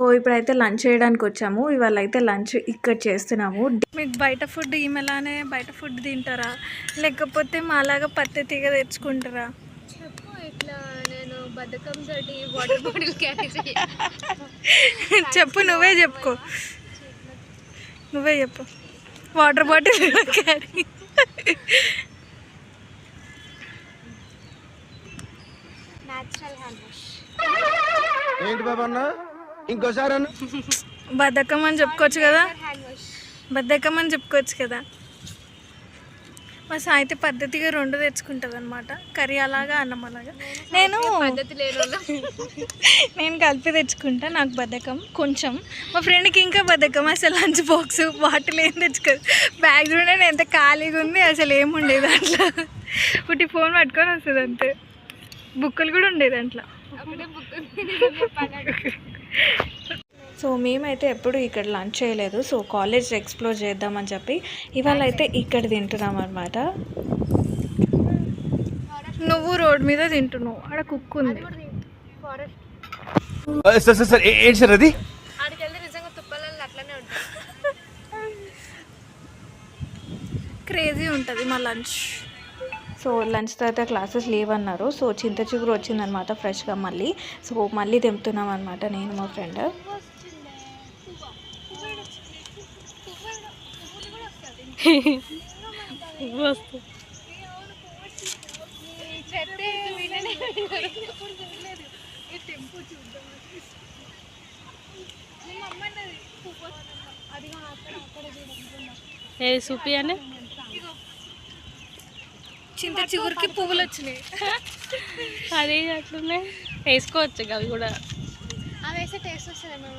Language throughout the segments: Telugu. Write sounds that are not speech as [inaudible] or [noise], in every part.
సో ఇప్పుడైతే లంచ్ చేయడానికి వచ్చాము ఇవాళ అయితే లంచ్ ఇక్కడ చేస్తున్నాము. మీకు బయట ఫుడ్ ఈమెలానే బయట ఫుడ్ తింటారా? లేకపోతే మాలాగా పద్ధతిగా తెచ్చుకుంటారా? చెప్పు ఇట్లా నేను బద్ధకం తోటి వాటర్ బాటిల్ క్యారీ చెప్పు నువ్వే చెప్పుకో. నువ్వే చెప్పు. Water bottle carry natural hand wash ఏంటి బాబా అన్న? ఇంకోసారి బద్ధకం అని చెప్పుకోవచ్చు కదా. బద్ధకం అని చెప్పుకోవచ్చు కదా. మా సాయితే పద్ధతిగా రెండు తెచ్చుకుంటుంది అనమాట కర్రీ అలాగా అన్నం అలాగా. నేను [laughs] నేను కలిపి తెచ్చుకుంటా నాకు బద్ధకం కొంచెం. మా ఫ్రెండ్కి ఇంకా బద్ధకం అసలు లంచ్ బాక్స్ బాటిల్ ఏం తెచ్చుకోదు. బ్యాగ్ చూడండి ఎంత ఖాళీగా ఉంది అసలు ఏముండేది దాంట్లో. ఒకటి ఫోన్ పట్టుకొని వస్తుంది అంతే. బుక్కులు కూడా ఉండేది బుక్ [laughs] సో మేమైతే ఎప్పుడు ఇక్కడ లంచ్ చేయలేదు. సో కాలేజ్ ఎక్స్ప్లోర్ చేద్దామని చెప్పి ఇవాళ అయితే ఇక్కడ తింటున్నాం అనమాట నువ్వు రోడ్ మీద తింటున్నావు. ఆడ కుక్ ఉంది. సార్ సార్ సార్ ఏంటి సార్ అది? క్రేజీ ఉంటుంది మా లంచ్. సో లంచ్ తర్వాత క్లాసెస్ లేవన్నారు. సో చింత చిగురు వచ్చిందనమాట ఫ్రెష్గా మళ్ళీ. సో మళ్ళీ తెంపుతున్నాం అనమాట నేను మా ఫ్రెండ్. చెప్తే విననే ఏది చింత చిగురికి పువ్వులు వచ్చినాయి. [laughs] అది అట్లున్నాయి. వేసుకోవచ్చు అవి కూడా. అవి వేస్తే టేస్ట్ వస్తుంది మేము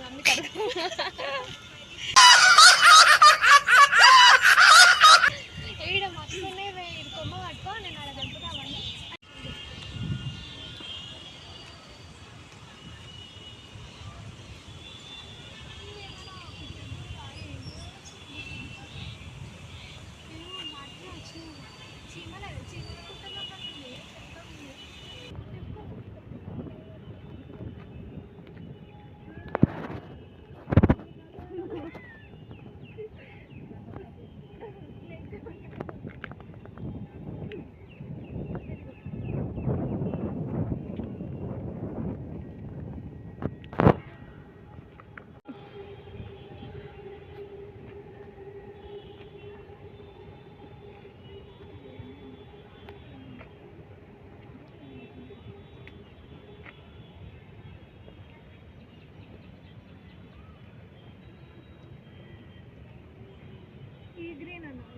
sea green ano?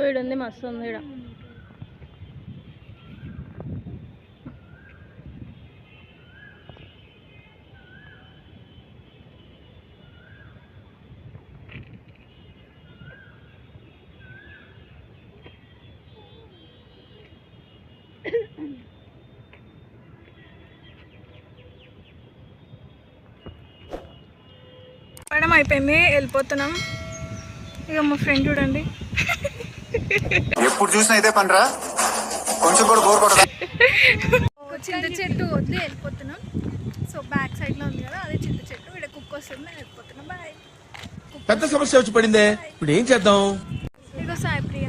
ఈడ ఉంది మస్తు ఉంది ఈడ. మేడం అయిపోయింది వెళ్ళిపోతున్నాం. ఇక మా ఫ్రెండ్ చూడండి. ఎప్పుడు చూసినా ఇదే పనిరా? కొంచెం కూడా బోర్ కొట్టదా చింత చెట్టు వద్దు వెళ్ళిపోతున్నాం. సో బ్యాక్ సైడ్లో ఉంది కదా అదే చింత చెట్టు. ఇక్కడ కుక్ వస్తుంది నేను వెళ్ళిపోతున్నాం. బాయ్ పెద్ద సమస్య వచ్చి పడిందే. ఇప్పుడు ఏం చేద్దాం? ఇగో సాయి ప్రియ.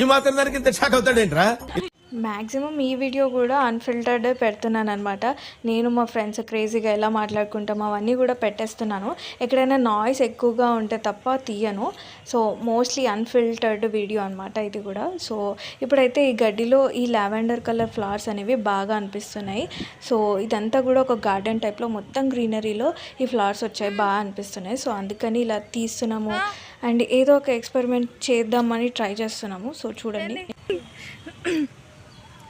ఈ మాత్రం దానికి ఇంత షాక్ అవుతాడేంట్రా? మ్యాక్సిమం ఈ వీడియో కూడా అన్ఫిల్టర్డ్ పెడుతున్నాను అనమాట నేను మా ఫ్రెండ్స్ క్రేజీగా ఎలా మాట్లాడుకుంటాం అవన్నీ కూడా పెట్టేస్తున్నాను. ఎక్కడైనా నాయిస్ ఎక్కువగా ఉంటే తప్ప తీయను. సో మోస్ట్లీ అన్ఫిల్టర్డ్ వీడియో అనమాట ఇది కూడా. సో ఇప్పుడైతే ఈ గడ్డిలో ఈ లావెండర్ కలర్ ఫ్లవర్స్ అనేవి బాగా అనిపిస్తున్నాయి. సో ఇదంతా కూడా ఒక గార్డెన్ టైప్లో మొత్తం గ్రీనరీలో ఈ ఫ్లవర్స్ వచ్చాయి బాగా అనిపిస్తున్నాయి. సో అందుకని ఇలా తీస్తున్నాము. అండ్ ఏదో ఒక ఎక్స్పెరిమెంట్ చేద్దామని ట్రై చేస్తున్నాము. సో చూడండి.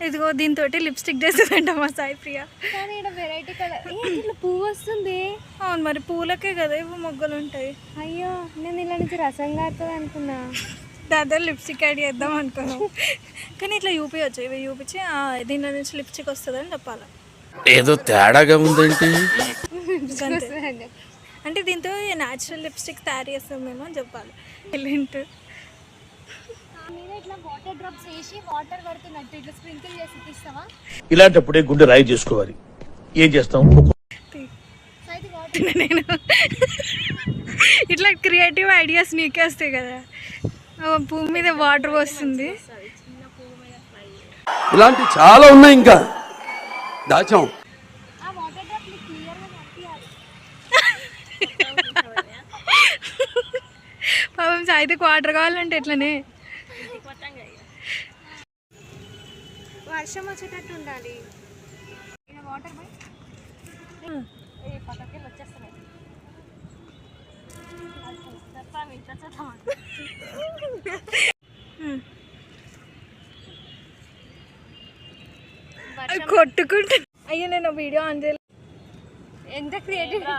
ఇదిగో దీంతో లిప్స్టిక్ చేస్తుందంట మా సాయి ప్రియ. కానీ ఇక్కడ వెరైటీ కలర్ ఇట్లా పువ్వు వస్తుంది? అవును మరి పూలకే కదా ఇవి మొగ్గలు ఉంటాయి. అయ్యో నేను ఇలా నుంచి రసం కారుతుంది అనుకున్నా. దాదా లిప్స్టిక్ యాడ్ చేద్దాం అనుకున్నాం. కానీ ఇట్లా చూపించచ్చు ఇవి చూపించి ఆ, దీని నుంచి లిప్స్టిక్ వస్తుందని చెప్పాలి? ఏదో తేడాగా ఉందేంటి? అంతే. అంటే దీంతో న్యాచురల్ లిప్స్టిక్ తయారు చేస్తాం మేము అని చెప్పాలి. మీద ఇట్లా వాటర్ డ్రాప్స్ వేసి వాటర్ పడుతున్నట్టు ఇట్లా స్ప్రింకిల్ చేసి తీస్తావా ఇలాంటప్పుడే గుండె రాయి చేసుకోవాలి. ఏం చేస్తాం? [laughs] నేను ఇట్లా క్రియేటివ్ ఐడియాస్ నీకే వస్తాయి కదా. భూమి మీద వాటర్ వస్తుంది. ఇలాంటి చాలా ఉన్నాయి ఇంకా. దాచాం. [laughs] పాపం సాయితకి వాటర్ కావాలంటే ఎట్లనే? వర్షం వచ్చేటట్టు ఉండాలి. వాటర్ పక్కకి వచ్చేస్తున్నాయి కొట్టుకుంటా. అయ్యో నేను వీడియో ఆన్ చేయలేదు ఎంత క్రియేటివిటీ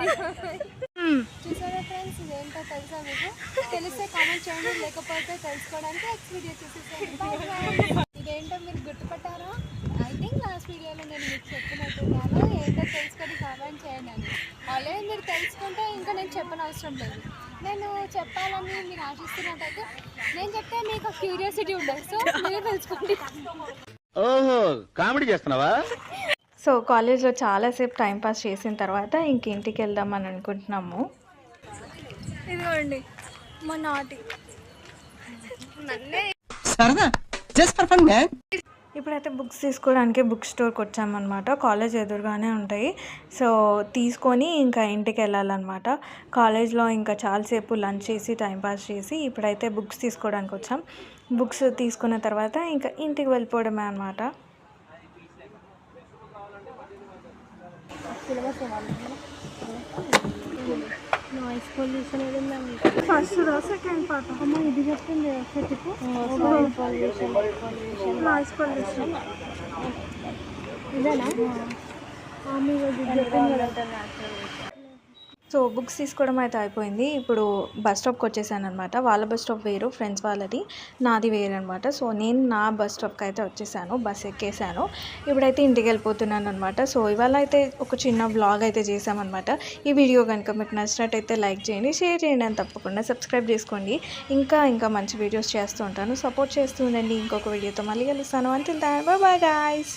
చూసారా ఫ్రెండ్స్ ఇదేంటో తెలుసా మీకు? తెలిస్తే కామెంట్ చేయండి లేకపోతే తెలుసుకోవడానికి వీడియో చూసేసాను ఇదేంటో మీరు గుర్తుపట్టారా? ఐ థింక్ లాస్ట్ వీడియోలో నేను మీకు చెప్పినట్టుగాను ఏంటో తెలుసుకొని కామెంట్ చేయండి అని. ఆల్రెడీ మీరు తెలుసుకుంటే ఇంకా నేను చెప్పనవసరం లేదు. నేను చెప్పాలని మీరు ఆశిస్తున్నట్టయితే నేను చెప్తే మీకు క్యూరియాసిటీ ఉండదు. సో మీరే తెలుసుకోండి. ఓహో కామెడీ చేస్తున్నావా? సో కాలేజ్లో చాలాసేపు టైం పాస్ చేసిన తర్వాత ఇంక ఇంటికి వెళ్దామని అనుకుంటున్నాము. ఇదిగోండి మా నాటి. సరదా జస్ట్ ఫర్ ఫన్ మ్యాన్ ఇప్పుడైతే బుక్స్ తీసుకోవడానికి బుక్ స్టోర్కి వచ్చామన్నమాట. కాలేజ్ ఎదురుగానే ఉంటాయి. సో తీసుకొని ఇంకా ఇంటికి వెళ్ళాలన్నమాట. కాలేజ్లో ఇంకా చాలాసేపు లంచ్ చేసి టైం పాస్ చేసి ఇప్పుడైతే బుక్స్ తీసుకోవడానికి వచ్చాం. బుక్స్ తీసుకున్న తర్వాత ఇంకా ఇంటికి వెళ్ళిపోవడమే అనమాట నాయిస్ పొల్యూషన్ ఏదైనా ఫస్ట్ సెకండ్ పాట అమ్మ ఇది చెప్తుంది ఒకసారి చెప్పు? పొల్యూషన్ నాయిస్ పొల్యూషన్ ఇదేనా? మీరు సో బుక్స్ తీసుకోవడం అయితే అయిపోయింది. ఇప్పుడు బస్ స్టాప్కి వచ్చేసాను అనమాట వాళ్ళ బస్ స్టాప్ వేరు ఫ్రెండ్స్ వాళ్ళది. నాది వేరు అనమాట సో నేను నా బస్ స్టాప్కి అయితే వచ్చేసాను. బస్ ఎక్కేసాను. ఇప్పుడైతే ఇంటికి వెళ్ళిపోతున్నాను అనమాట సో ఇవాళ అయితే ఒక చిన్న బ్లాగ్ అయితే చేసామన్నమాట ఈ వీడియో కనుక మీకు నచ్చినట్టయితే లైక్ చేయండి షేర్ చేయండి అని తప్పకుండా సబ్స్క్రైబ్ చేసుకోండి. ఇంకా ఇంకా మంచి వీడియోస్ చేస్తూ ఉంటాను. సపోర్ట్ చేస్తూ ఉండండి. ఇంకొక వీడియోతో మళ్ళీ కలుస్తాను. అంతే బాయ్ బాయ్ గాయస్